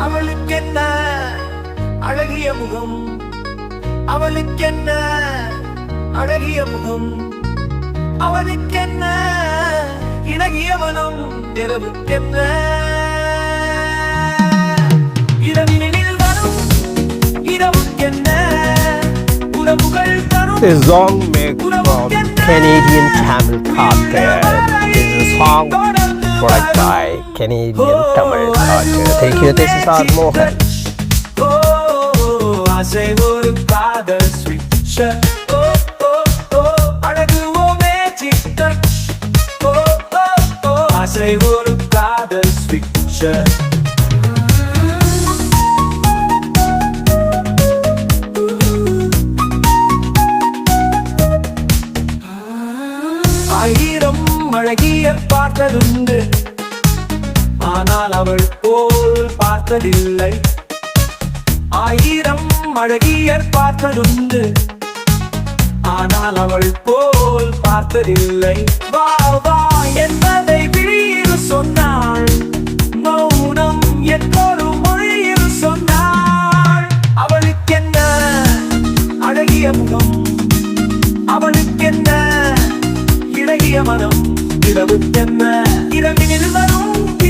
அவளுக்கென்ன அழகிய முகம்? அவளுக்கென்ன அழகிய முகம்? அவளுக்கென்ன இணகிய மனம்? இரவுக்கென்ன? இரவினில் வரும் இரவுக்கென்ன? உறவுகள் தரும் This song made from Canadian Tamil Carter. This is a song product by Canadian Tamil ஆற்று தேங்க்யூ திஸ் இஸ் ஆர் மோகன் ஆசை ஒரு காதல் ஸ்விக்ஷர் ஆயிரம் அழகிய பார்த்ததுண்டு ஆனால் அவள் போல் பார்த்ததில்லை. ஆயிரம் அழகியர் பார்த்ததுண்டு. ஆனால் அவள் போல் பார்த்ததில்லை. வா வா என்பதை விழியில் சொன்னாள். மௌனம் என்பொரு மொழியில் சொன்னாள். அவளுக்கென்ன அழகிய முகம்? அவளுக்கென்ன இழகிய மனம்? இரவுக்கென்ன? இரவினில்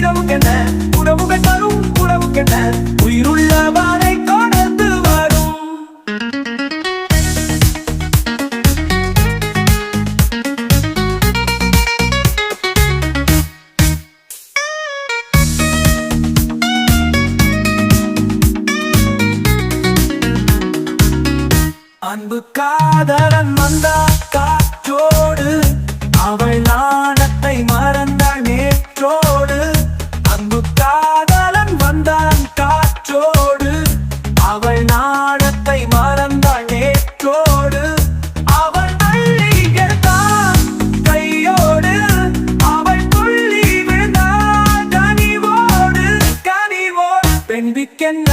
இரவுக்கென்ன உணவுகள் தரும் உணவுக்கென்ன உயிருள்ள வாரை தொடர்ந்து வரும். அன்பு காதலன் வந்தார் கனிவோடு பெண்பிக்கென்ன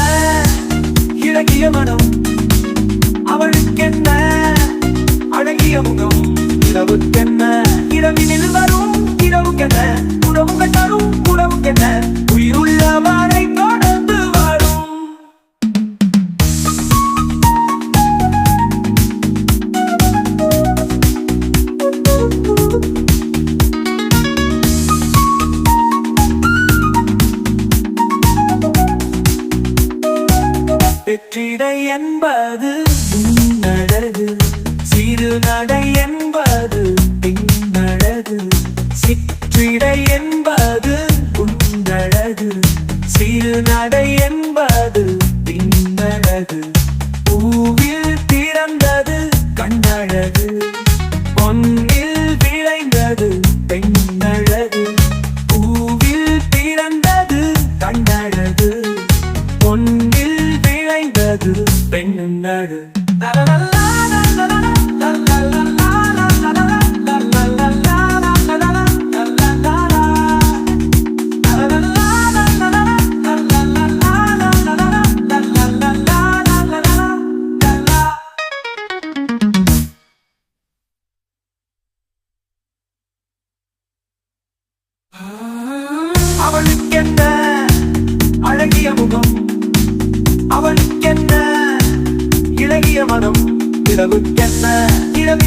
இலகிய மனம். அவளுக்கென்ன? அழகிய முகம். இரவுக்கென்ன? இரவினில் வரும். வெற்றிடை என்பது உன்னழகு சிறு நடை என்பது பின்னழகு சிற்றிடை என்பது உன்னழகு சிறு நடை என்பது பின்னழகு. பூவில் திறந்தது கண்ணழகு பொன்னில் விளைந்தது விளைந்தது பெண்ணழகு அவளுக்கென்ன அழகிய முகம்? மனம் இரவு என்ன இரவி